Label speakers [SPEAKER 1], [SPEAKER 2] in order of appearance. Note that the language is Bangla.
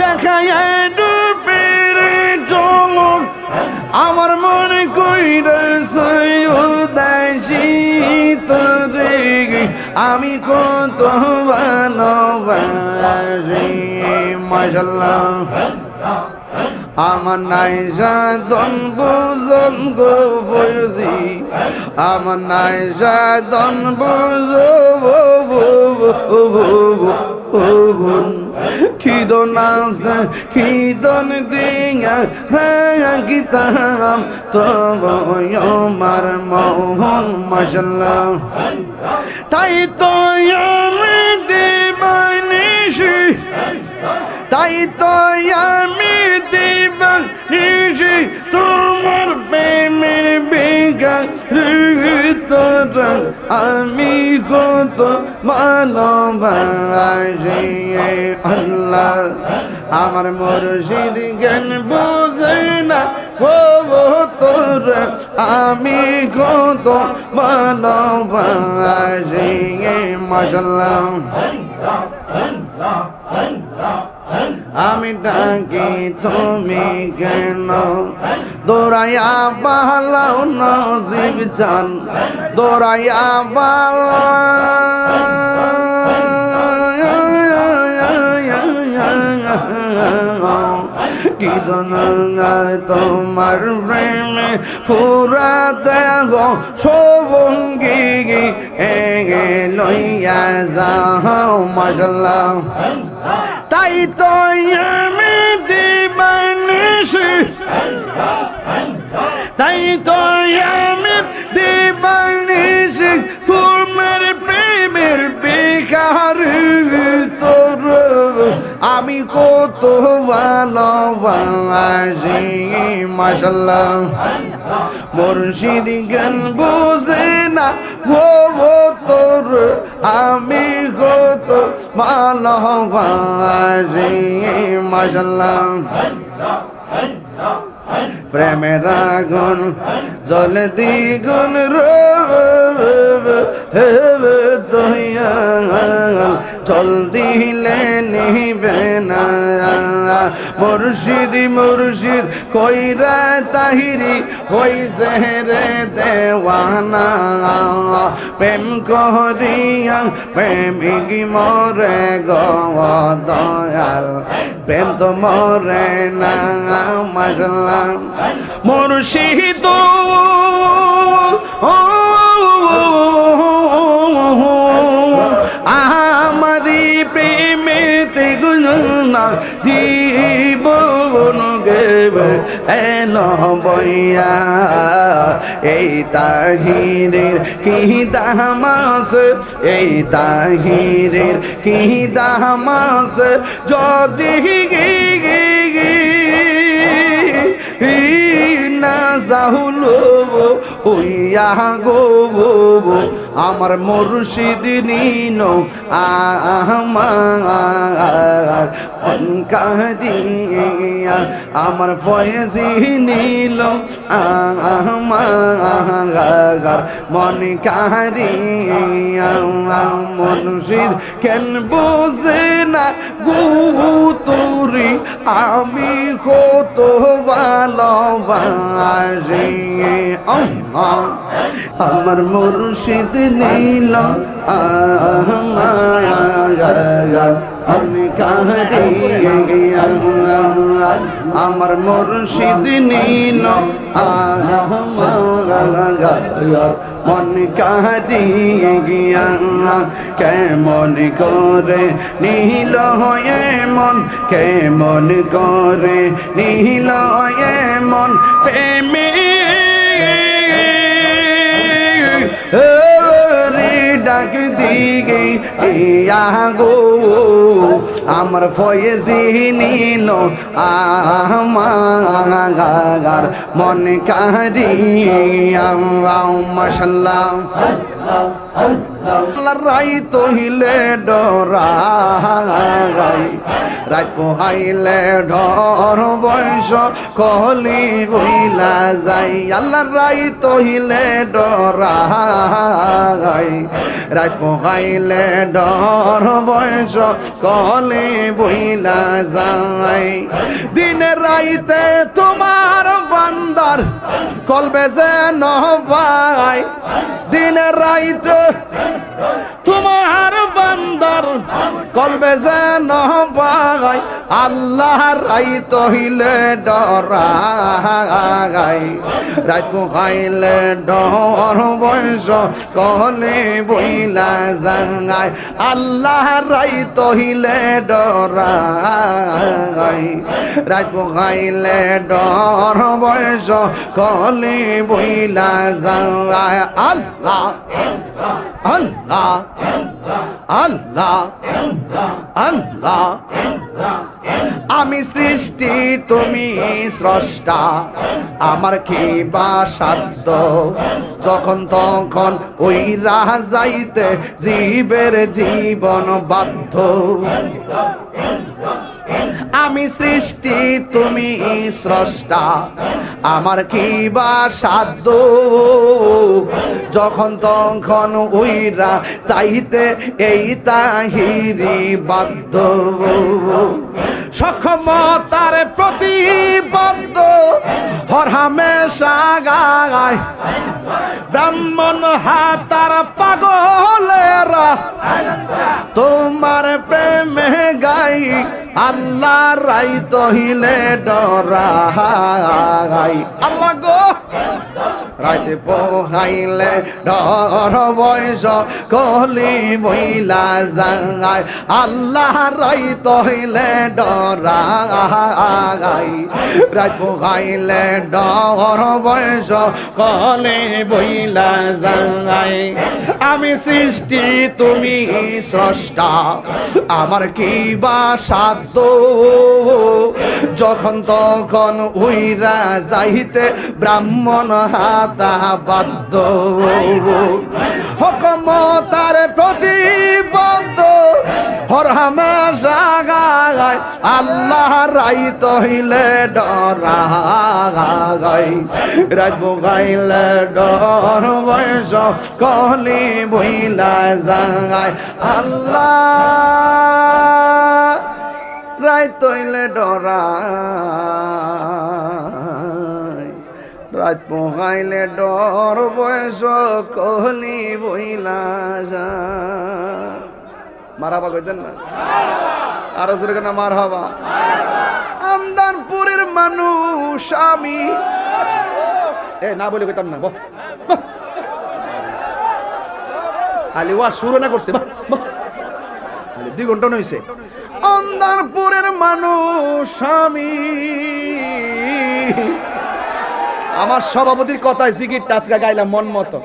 [SPEAKER 1] দেখায় আমার মনে কইরছে উদাসী তোরে আমি কত ভালোবাসি মাশাল্লাহ আমার নাই সাধন বুঝন গো আমার নাই সাধন বুঝন খিদন খিদন দিয়া হ্যাঁ গীতাম তো আমার মোহন মশাল্লাহ তাই তো আমি দিবানিসি তাই তো আমি দিবানিসি তোমার প্রেমের তোরা আমি কত ভালোবাসি আল্লাহ, আমার মুর্শিদ জ্ঞান বোঝে না। তোর আমি কত ভালোবাসি মাসাল্লাহ আমি ডাকি, তুমি কেন? দৌড়াইয়া পালাও নসিব চান দৌড়াইয়া পালা দনায় তোমার প্রেমে পুরা দেহ সবঙ্গি এগে লইয়া যাও মাসাল্লাহ তাই তো আমি দিবানিসি তাই তো আমি দিবানিসি আমি কত ভালোবাসি মাসাল্লাহ মুর্শিদ জ্ঞান বুঝে না, ও তোর আমি কত ভালোবাসি মাসাল্লাহ প্রেমের আগুন, জল দ্বিগুণ দয়াল জল দিলে নিবে না। মুর্শিদ মুর্শিদ, কইরা তাহিরি হইছে রে দেওয়ানা। প্রেম করিয়া প্রেমিক মরে গো দয়াল। প্রেম তো মরে না মজলা মুর্শিদ আমারি প্রেমেতে গুণনা জীবন গেবে এন বইয়া এই তাহিরের কি দামাস, এই তাহিরের কি দামাস, যদি না যাহুলো ওইয়া গো আমার মুর্শিদ নিন, আমার কাহিয়া আমার ফয়েজি নিল আমার মন কাহিয়া মুর্শিদ কেন বুঝে না গু তোরি? আমি কত ভালোবাসি। আমার মুর্শিদ নীল আমার মুর্শিদ নীল মন কাহিয়ে গিয়া, কেমন করে নীল হয়ে মন, কেমন করে নীল হয়ে মন, প্রেমী ডাক দিগে আগো আমার ফয়েজি নিল আমার মন কারি মাশাল্লাহ। রাই তহিলে ডরাই রাত পোহাইলে ঢর বয়স কলি হইলা যাই আল্লাহর রাই তহিলে ডরাই রাত পোহাইলে ডর, বয়স কলি বইলা যাই দিনে রাইতে তোমার বান্দার কলবে যে নবাই দিনে রাইত। তোমার বান্দার কলবে যে নবাই আল্লাহ রাই তহিলে ডরাই রাত খাইলে ডর বয়স কলে বইলা জাঙাই আল্লাহ রাই তহিলে ডরাই রাত খাইলে ডর বয়স কলে বইলা জাঙাই আল্লাহ আল্লাহ আল্লাহ। আল্লাহ আমি সৃষ্টি, তুমি স্রষ্টা। আমার কি বা সাধ্য। যখন তখন ওই রাহ যাইতে জীবের জীবন বাধ্য। আমি সৃষ্টি, তুমি স্রষ্টা। আমার কি বা সাধ্য? যখন তখন উইরা চাইতে এই তাহিরি বাধ্য। সক্ষমতার প্রতিবদ্ধ হরহামে সাগায় ব্রাহ্মণ হাতার পাগলেরা তোমার প্রেমে গাই আল্লাহ রাই তহিলে ডরাই আল্লাহ গো, রাইতে পোহাইলে ডর বয়স, কলি বইলা যায়। আল্লাহ রাই তহিলে ডরাই রাত পোহাইলে ডর বয়স, কলি বইলা যায়। আমি সৃষ্টি, তুমি স্রষ্টা। আমার কি বা সাধ্য যখন তখন উইরা যাইতে ব্রাহ্মণ হাতা বাধ্য। হকমতার সাগায় আল্লাহ রাই তহিলে ডরাগাই রাজব গাইলে ডর বয়স কলি বইলা যায় আল্লাহ রাই তৈলে ডরাই। রাত পোহাইলে ডর বয়স কহলি বইলা যায়। মারাবা কইতেন না? আরও জোরে কেন মার হবা আমদানপুরের মানুষ আমি। এ, না বলে কইতাম না আলি ওয়া শুরু না করছে দুই ঘণ্টা নইছে। আমদানপুরের মানুষ আমি। আমার সভাপতির কথায় জিগির টাচকা গাইলাম মন মতো।